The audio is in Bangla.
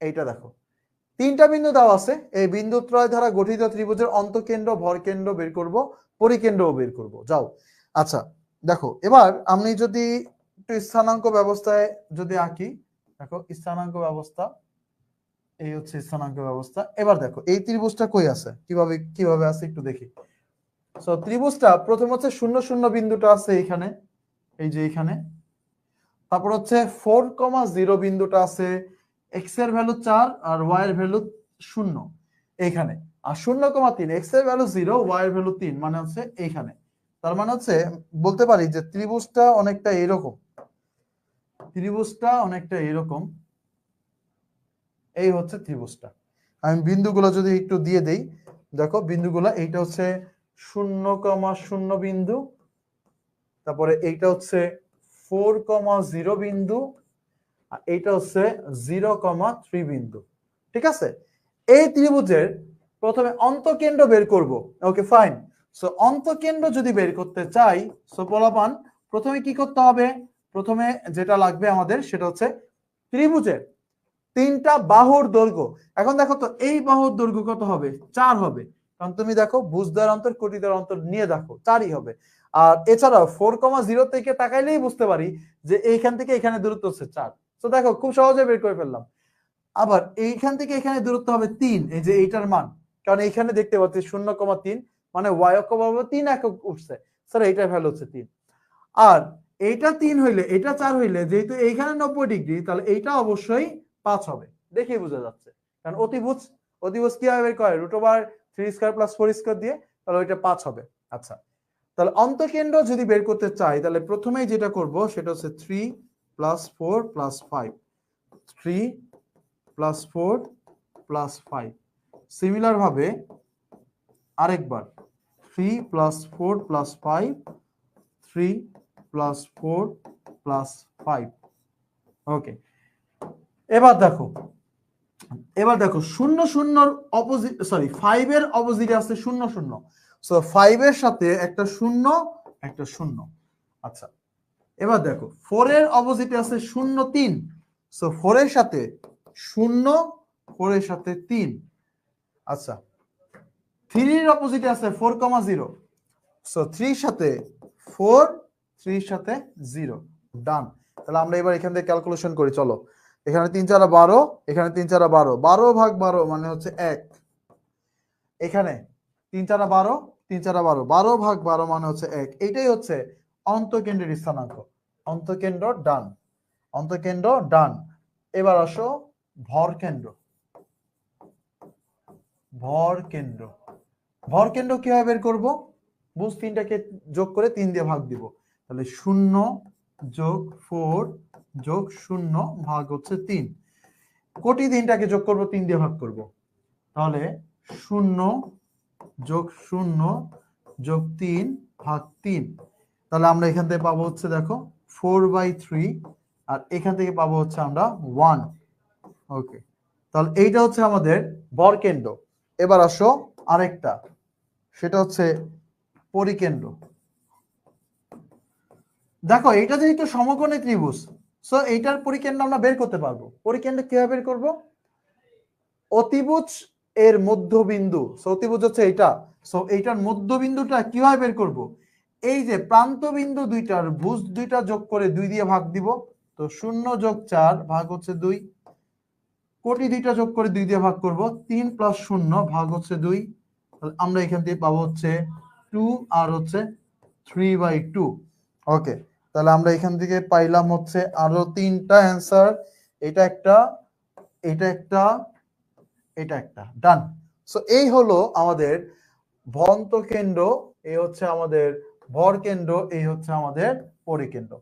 এইটা দেখো। তিনটা বিন্দু দেওয়া আছে। এই বিন্দু ত্রয় দ্বারা গঠিত ত্রিভুজের অন্তকেন্দ্র, ভরকেন্দ্র বের করব, পরিকেন্দ্রও বের করব। যাও। আচ্ছা দেখো, এবার আমি যদি একটু স্থানাঙ্ক ব্যবস্থায় যদি আঁকি, দেখো, স্থানাঙ্ক ব্যবস্থা, এই হচ্ছে স্থানাঙ্ক ব্যবস্থা। এবার দেখো, এই ত্রিভুজটা কই আছে? কীভাবে কীভাবে আছে একটু দেখি। সো ত্রিভুজটা প্রথম হচ্ছে শূন্য শূন্য বিন্দুটা আছে এখানে এই যে এখানে তারপর হচ্ছে ফোর কমা জিরো বিন্দুটা আছে। এক্সের ভ্যালু চার আর ওয়াই এর ভ্যালু শূন্য। এইখানে আর শূন্য কমা তিন এক্সের ভ্যালু জিরো ওয়াই এর ভ্যালু তিন মানে হচ্ছে এইখানে। তার মানে হচ্ছে, বলতে পারি যে ত্রিভুজটা অনেকটা এরকম ত্রিভুজটা অনেকটা এরকম এই হচ্ছে ত্রিভুজটা। আমি বিন্দুগুলো যদি একটু দিয়ে দেই, দেখো বিন্দুগুলো, এইটা হচ্ছে শূন্য কমা শূন্য বিন্দু, তারপরে এইটা হচ্ছে ফোর কমা জিরো বিন্দু এইটা হচ্ছে জিরো কমা থ্রি বিন্দু। ঠিক আছে? এই ত্রিভুজের প্রথমে অন্তকেন্দ্র বের করব। ওকে ফাইন সো অন্তকেন্দ্র যদি বের করতে চাই সো পোলাপান প্রথমে কি করতে হবে? প্রথমে যেটা লাগবে আমাদের সেটা হচ্ছে ত্রিভুজের তিনটা বাহুর দৈর্ঘ্য। এখন দেখো তো, এই বাহুর দৈর্ঘ্য কত হবে? চার হবে। কারণ তুমি দেখো, বুঝদার অন্তর, কোটিদার অন্তর নিয়ে দেখো, চারই হবে। আর এছাড়াও ফোর কমা জিরো থেকে তাকাইলেই বুঝতে পারি যে এইখান থেকে এখানে দূরত্ব হচ্ছে চার। তো দেখো, খুব সহজে বের করে ফেললাম। আবার এইখান থেকে এখানে দূরত্ব হবে তিন, এই যে এইটার মান। কারণ এইখানে দেখতে পাচ্ছি শূন্য কমা তিন মানে ওয়াই অক্ষ বরাবর তিন একক উঠছে। স্যার এইটার ভ্যালু হচ্ছে তিন। আর এইটা তিন হইলে এটা চার হইলে, যেহেতু এইখানে নব্বই ডিগ্রি, তাহলে এইটা অবশ্যই পাঁচ হবে। দেখেই বোঝা যাচ্ছে। কারণ অতিভুজ অতিভুজ কীভাবে বের করে? Root over three square plus four square দিয়ে, তাহলে ওইটা পাঁচ হবে। আচ্ছা। তাহলে অন্তকেন্দ্র যদি বের করতে চাই, তাহলে প্রথমেই যেটা করব, সেটা হচ্ছে three plus four plus five three plus four plus five similar ভাবে আরেকবার. Three plus four plus five three plus four plus five okay এবার দেখো। এবার দেখো, শূন্য শূন্যর অপোজিট সরি ফাইভ এর অপোজিটে আছে শূন্য শূন্য। সো ফাইভ এর সাথে একটা শূন্য একটা শূন্য। আচ্ছা এবার দেখো ফোর এর অপোজিটে আছে শূন্য তিন। সো ফোর এর সাথে শূন্য ফোর এর সাথে তিন। আচ্ছা থ্রির অপোজিটে আছে ফোর কমা জিরো। সো থ্রির সাথে ফোর, থ্রির সাথে জিরো। ডান তাহলে আমরা এবার এখান থেকে ক্যালকুলেশন করি, চলো। এখানে তিন চারা বারো, এখানে তিন চারা বারো। বারো ভাগ বারো মানে হচ্ছে এক। এখানে তিন চারা বারো, তিন চারা বারো। বারো ভাগ বারো মানে হচ্ছে এক। এইটাই হচ্ছে অন্তকেন্দ্রের স্থানাঙ্ক। অন্তকেন্দ্র ডান। অন্তকেন্দ্র ডান। এবার আসো ভর কেন্দ্র। ভর কেন্দ্র। ভর কেন্দ্র কীভাবে বের করব? বুঝ তিনটাকে যোগ করে তিন দিয়ে ভাগ দিব। তাহলে শূন্য যোগ ফোর যোগ শূন্য ভাগ হচ্ছে তিন। কোটি তিনটাকে যোগ করব, তিন দিয়ে ভাগ করব। তাহলে শূন্য যোগ শূন্য যোগ তিন ভাগ তিন। তাহলে আমরা এখান থেকে পাবো হচ্ছে দেখো ফোর বাই থ্রি আর এখান থেকে পাবো হচ্ছে আমরা ওয়ান ওকে তাহলে এইটা হচ্ছে আমাদের বরকেন্দ্র। এবার আসো আরেকটা, সেটা হচ্ছে পরিকেন্দ্র। দেখো এটা যেহেতু সমকোণী ত্রিভুজ সো এইটার পরিকেন্দ্র আমরা বের করতে পারব। পরিকেন্দ্র কীভাবে বের করব? অতিভুজ এর মধ্যবিন্দু সো অতিভুজ হচ্ছে এইটা সো এইটার মধ্যবিন্দুটা কীভাবে বের করব? এই যে প্রান্ত বিন্দু দুইটার ভুজ দুইটা যোগ করে দুই দিয়ে ভাগ দিব, তো শূন্য যোগ চার ভাগ হচ্ছে দুই, কোটি দুইটা যোগ করে দুই দিয়ে ভাগ করব, তিন প্লাস শূন্য ভাগ হচ্ছে দুই, তাহলে আমরা এখান থেকে পাবো হচ্ছে টু আর হচ্ছে থ্রি বাই টু ওকে তাহলে আমরা এখান থেকে পাইলাম হচ্ছে আরও তিনটা অ্যান্সার এটা একটা এটা একটা এটা একটা ডান সো এই হলো আমাদের ভন্ত কেন্দ্র, এই হচ্ছে আমাদের ভর কেন্দ্র এই হচ্ছে আমাদের পরিকেন্দ্র।